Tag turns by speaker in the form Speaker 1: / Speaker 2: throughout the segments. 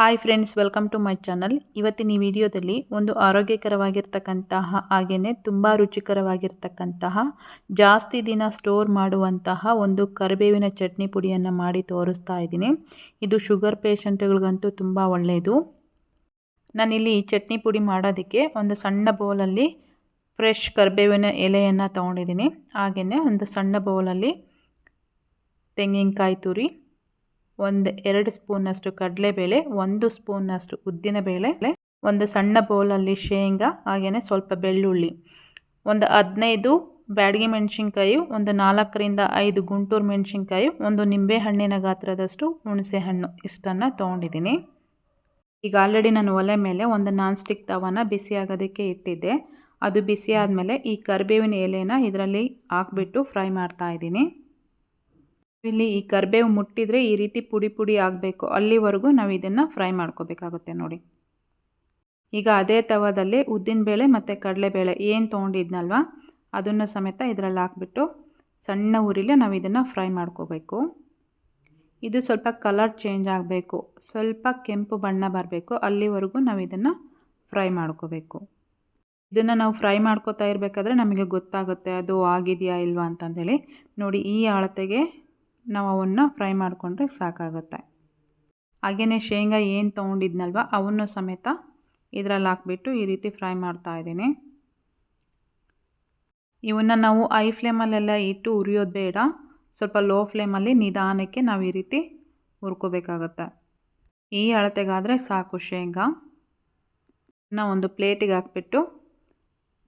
Speaker 1: Hi friends welcome to my channel ಇವತ್ತಿನ ಈ ವಿಡಿಯೋದಲ್ಲಿ ಒಂದು ಆರೋಗ್ಯಕರವಾಗಿರ್ತಕ್ಕಂತಹ ಹಾಗೆಯೇ ತುಂಬ ರುಚಿಕರವಾಗಿರ್ತಕ್ಕಂತಹ ಜಾಸ್ತಿ ದಿನ ಸ್ಟೋರ್ ಮಾಡುವಂತಹ ಒಂದು ಕರಿಬೇವಿನ ಚಟ್ನಿ ಪುಡಿಯನ್ನು ಮಾಡಿ ತೋರಿಸ್ತಾ ಇದ್ದೀನಿ. ಇದು ಶುಗರ್ ಪೇಷಂಟ್ಗಳಿಗಂತೂ ತುಂಬ ಒಳ್ಳೆಯದು ನಾನಿಲ್ಲಿ ಈ ಚಟ್ನಿ ಪುಡಿ ಮಾಡೋದಕ್ಕೆ ಒಂದು ಸಣ್ಣ ಬೌಲಲ್ಲಿ ಫ್ರೆಶ್ ಕರಿಬೇವಿನ ಎಲೆಯನ್ನು ತೊಗೊಂಡಿದ್ದೀನಿ. ಹಾಗೆಯೇ ಒಂದು ಸಣ್ಣ ಬೌಲಲ್ಲಿ ತೆಂಗಿನಕಾಯಿ ತುರಿ ಒಂದು ಎರಡು ಸ್ಪೂನಷ್ಟು ಕಡಲೆಬೇಳೆ, ಒಂದು ಸ್ಪೂನಷ್ಟು ಉದ್ದಿನಬೇಳೆ ಒಂದು ಸಣ್ಣ ಬೌಲಲ್ಲಿ ಶೇಂಗಾ ಹಾಗೆಯೇ ಸ್ವಲ್ಪ ಬೆಳ್ಳುಳ್ಳಿ, ಒಂದು ಹದಿನೈದು ಬ್ಯಾಡಗಿ ಮೆಣಸಿನ್ಕಾಯಿ, ಒಂದು ನಾಲ್ಕರಿಂದ ಐದು ಗುಂಟೂರು ಮೆಣಸಿನ್ಕಾಯಿ, ಒಂದು ನಿಂಬೆ ಹಣ್ಣಿನ ಗಾತ್ರದಷ್ಟು ಹುಣಸೆ ಹಣ್ಣು ಇಷ್ಟನ್ನು ತೊಗೊಂಡಿದ್ದೀನಿ. ಈಗ ಆಲ್ರೆಡಿ ನಾನು ಒಲೆ ಮೇಲೆ ಒಂದು ನಾನ್ ಸ್ಟಿಕ್ ತವನ ಬಿಸಿ ಆಗೋದಕ್ಕೆ ಇಟ್ಟಿದ್ದೆ. ಅದು ಬಿಸಿ ಆದಮೇಲೆ ಈ ಕರಿಬೇವಿನ ಎಲೆನ ಇದರಲ್ಲಿ ಹಾಕ್ಬಿಟ್ಟು ಫ್ರೈ ಮಾಡ್ತಾ ಇದ್ದೀನಿ. ಇಲ್ಲಿ ಈ ಕರಿಬೇವು ಮುಟ್ಟಿದರೆ ಈ ರೀತಿ ಪುಡಿ ಪುಡಿ ಆಗಬೇಕು. ಅಲ್ಲಿವರೆಗೂ ನಾವು ಇದನ್ನು ಫ್ರೈ ಮಾಡ್ಕೋಬೇಕಾಗುತ್ತೆ ನೋಡಿ. ಈಗ ಅದೇ ತವದಲ್ಲಿ ಉದ್ದಿನಬೇಳೆ ಮತ್ತು ಕಡಲೆಬೇಳೆ ಏನು ತೊಗೊಂಡಿದ್ನಲ್ವ ಅದನ್ನು ಸಮೇತ ಇದರಲ್ಲಿ ಹಾಕ್ಬಿಟ್ಟು ಸಣ್ಣ ಉರಿಲೆ ನಾವು ಇದನ್ನು ಫ್ರೈ ಮಾಡ್ಕೋಬೇಕು. ಇದು ಸ್ವಲ್ಪ ಕಲರ್ ಚೇಂಜ್ ಆಗಬೇಕು. ಸ್ವಲ್ಪ ಕೆಂಪು ಬಣ್ಣ ಬರಬೇಕು. ಅಲ್ಲಿವರೆಗೂ ನಾವು ಇದನ್ನು ಫ್ರೈ ಮಾಡ್ಕೋಬೇಕು. ಇದನ್ನು ನಾವು ಫ್ರೈ ಮಾಡ್ಕೋತಾ ಇರಬೇಕಾದ್ರೆ ನಮಗೆ ಗೊತ್ತಾಗುತ್ತೆ ಅದು ಆಗಿದೆಯಾ ಇಲ್ವಾ ಅಂತಂದೇಳಿ. ನೋಡಿ ಈ ಅಳತೆಗೆ ನಾವು ಅವನ್ನು ಫ್ರೈ ಮಾಡಿಕೊಂಡ್ರೆ ಸಾಕಾಗುತ್ತೆ. ಹಾಗೆಯೇ ಶೇಂಗಾ ಏನು ತೊಗೊಂಡಿದ್ನಲ್ವ, ಅವನ್ನು ಸಮೇತ ಇದರಲ್ಲಿ ಹಾಕ್ಬಿಟ್ಟು ಈ ರೀತಿ ಫ್ರೈ ಮಾಡ್ತಾ ಇದ್ದೀನಿ. ಇವನ್ನು ನಾವು ಐ ಫ್ಲೇಮಲ್ಲೆಲ್ಲ ಇಟ್ಟು ಉರಿಯೋದು ಬೇಡ. ಸ್ವಲ್ಪ ಲೋ ಫ್ಲೇಮಲ್ಲಿ ನಿಧಾನಕ್ಕೆ ನಾವು ಈ ರೀತಿ ಹುರ್ಕೋಬೇಕಾಗತ್ತೆ. ಈ ಅಳತೆಗಾದರೆ ಸಾಕು ಶೇಂಗಾ. ನಾವು ಒಂದು ಪ್ಲೇಟಿಗೆ ಹಾಕ್ಬಿಟ್ಟು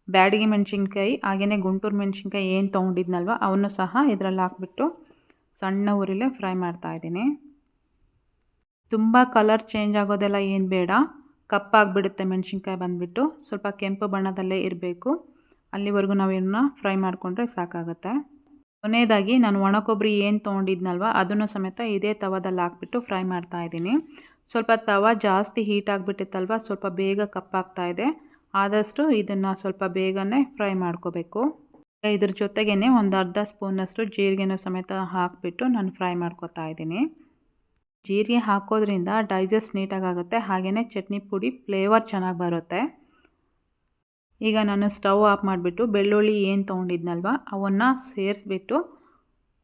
Speaker 1: ಬ್ಯಾಡಿಗೆ ಮೆಣಸಿನ್ಕಾಯಿ ಹಾಗೆಯೇ ಗುಂಟೂರು ಮೆಣಸಿನ್ಕಾಯಿ ಏನು ತೊಗೊಂಡಿದ್ನಲ್ವ, ಅವನ್ನು ಸಹ ಇದರಲ್ಲಿ ಹಾಕ್ಬಿಟ್ಟು ಸಣ್ಣ ಊರಿಲೇ ಫ್ರೈ ಮಾಡ್ತಾ ಇದ್ದೀನಿ. ತುಂಬ ಕಲರ್ ಚೇಂಜ್ ಆಗೋದೆಲ್ಲ ಏನು ಬೇಡ. ಕಪ್ಪಾಗಿಬಿಡುತ್ತೆ ಮೆಣಸಿನ್ಕಾಯಿ ಬಂದುಬಿಟ್ಟು. ಸ್ವಲ್ಪ ಕೆಂಪು ಬಣ್ಣದಲ್ಲೇ ಇರಬೇಕು. ಅಲ್ಲಿವರೆಗೂ ನಾವು ಇದನ್ನು ಫ್ರೈ ಮಾಡಿಕೊಂಡ್ರೆ ಸಾಕಾಗುತ್ತೆ. ಕೊನೆಯದಾಗಿ ನಾನು ಒಣ ಕೊಬ್ಬರಿ ಏನು ತೊಗೊಂಡಿದ್ನಲ್ವ, ಅದನ್ನು ಸಮೇತ ಇದೇ ತವದಲ್ಲಿ ಹಾಕ್ಬಿಟ್ಟು ಫ್ರೈ ಮಾಡ್ತಾ ಇದ್ದೀನಿ. ಸ್ವಲ್ಪ ತವ ಜಾಸ್ತಿ ಹೀಟ್ ಆಗಿಬಿಟ್ಟಿತ್ತಲ್ವ, ಸ್ವಲ್ಪ ಬೇಗ ಕಪ್ಪಾಗ್ತಾ ಇದೆ. ಆದಷ್ಟು ಇದನ್ನು ಸ್ವಲ್ಪ ಬೇಗನೆ ಫ್ರೈ ಮಾಡ್ಕೋಬೇಕು. ಇದ್ರ ಜೊತೆಗೇ ಒಂದು ಅರ್ಧ ಸ್ಪೂನಷ್ಟು ಜೀರಿಗೆನೂ ಸಮೇತ ಹಾಕಿಬಿಟ್ಟು ನಾನು ಫ್ರೈ ಮಾಡ್ಕೊತಾ ಇದ್ದೀನಿ. ಜೀರಿಗೆ ಹಾಕೋದ್ರಿಂದ ಡೈಜೆಸ್ಟ್ ನೀಟಾಗಿ ಆಗುತ್ತೆ ಹಾಗೆಯೇ ಚಟ್ನಿ ಪುಡಿ ಫ್ಲೇವರ್ ಚೆನ್ನಾಗಿ ಬರುತ್ತೆ. ಈಗ ನಾನು ಸ್ಟವ್ ಆಫ್ ಮಾಡಿಬಿಟ್ಟು ಬೆಳ್ಳುಳ್ಳಿ ಏನು ತೊಗೊಂಡಿದ್ನಲ್ವ, ಅವನ್ನು ಸೇರಿಸ್ಬಿಟ್ಟು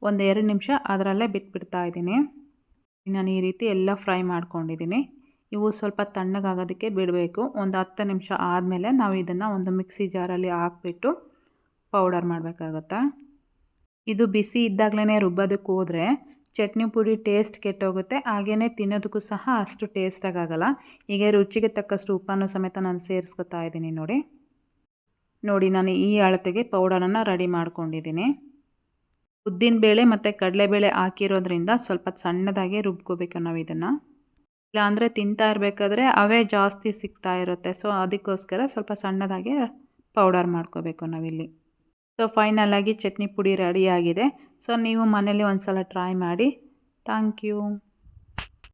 Speaker 1: ಒಂದು ಎರಡು ನಿಮಿಷ ಅದರಲ್ಲೇ ಬಿಟ್ಬಿಡ್ತಾ ಇದ್ದೀನಿ. ನಾನು ಈ ರೀತಿ ಎಲ್ಲ ಫ್ರೈ ಮಾಡ್ಕೊಂಡಿದ್ದೀನಿ. ಇವು ಸ್ವಲ್ಪ ತಣ್ಣಗಾಗೋದಕ್ಕೆ ಬಿಡಬೇಕು. ಒಂದು ಹತ್ತು ನಿಮಿಷ ಆದಮೇಲೆ ನಾವು ಇದನ್ನು ಒಂದು ಮಿಕ್ಸಿ ಜಾರಲ್ಲಿ ಹಾಕ್ಬಿಟ್ಟು ಪೌಡರ್ ಮಾಡಬೇಕಾಗುತ್ತಾ? ಇದು ಬಿಸಿ ಇದ್ದಾಗಲೇ ರುಬ್ಬೋದಕ್ಕೆ ಹೋದರೆ ಚಟ್ನಿ ಪುಡಿ ಟೇಸ್ಟ್ ಕೆಟ್ಟೋಗುತ್ತೆ. ಹಾಗೇ ತಿನ್ನೋದಕ್ಕೂ ಸಹ ಅಷ್ಟು ಟೇಸ್ಟಾಗಿ ಆಗೋಲ್ಲ ಹೀಗೆ ರುಚಿಗೆ ತಕ್ಕಷ್ಟು ಉಪ್ಪನ್ನು ಸಮೇತ ನಾನು ಸೇರಿಸ್ಕೊತಾ ಇದ್ದೀನಿ ನೋಡಿ. ನೋಡಿ, ನಾನು ಈ ಅಳತೆಗೆ ಪೌಡರನ್ನು ರೆಡಿ ಮಾಡ್ಕೊಂಡಿದ್ದೀನಿ. ಉದ್ದಿನಬೇಳೆ ಮತ್ತು ಕಡಲೆಬೇಳೆ ಹಾಕಿರೋದ್ರಿಂದ ಸ್ವಲ್ಪ ಸಣ್ಣದಾಗಿ ರುಬ್ಕೋಬೇಕು ನಾವು ಇದನ್ನು. ಇಲ್ಲಾಂದರೆ ತಿಂತಾ ಇರಬೇಕಾದ್ರೆ ಅವೇ ಜಾಸ್ತಿ ಸಿಗ್ತಾ ಇರುತ್ತೆ. ಸೊ, ಅದಕ್ಕೋಸ್ಕರ ಸ್ವಲ್ಪ ಸಣ್ಣದಾಗಿ ಪೌಡರ್ ಮಾಡ್ಕೋಬೇಕು ನಾವಿಲ್ಲಿ. ಸೊ ಫೈನಲಾಗಿ ಚಟ್ನಿ ಪುಡಿ ರೆಡಿಯಾಗಿದೆ ಸೊ ನೀವು ಮನೇಲಿ ಒಂದು ಸಲ ಟ್ರೈ ಮಾಡಿ. Thank you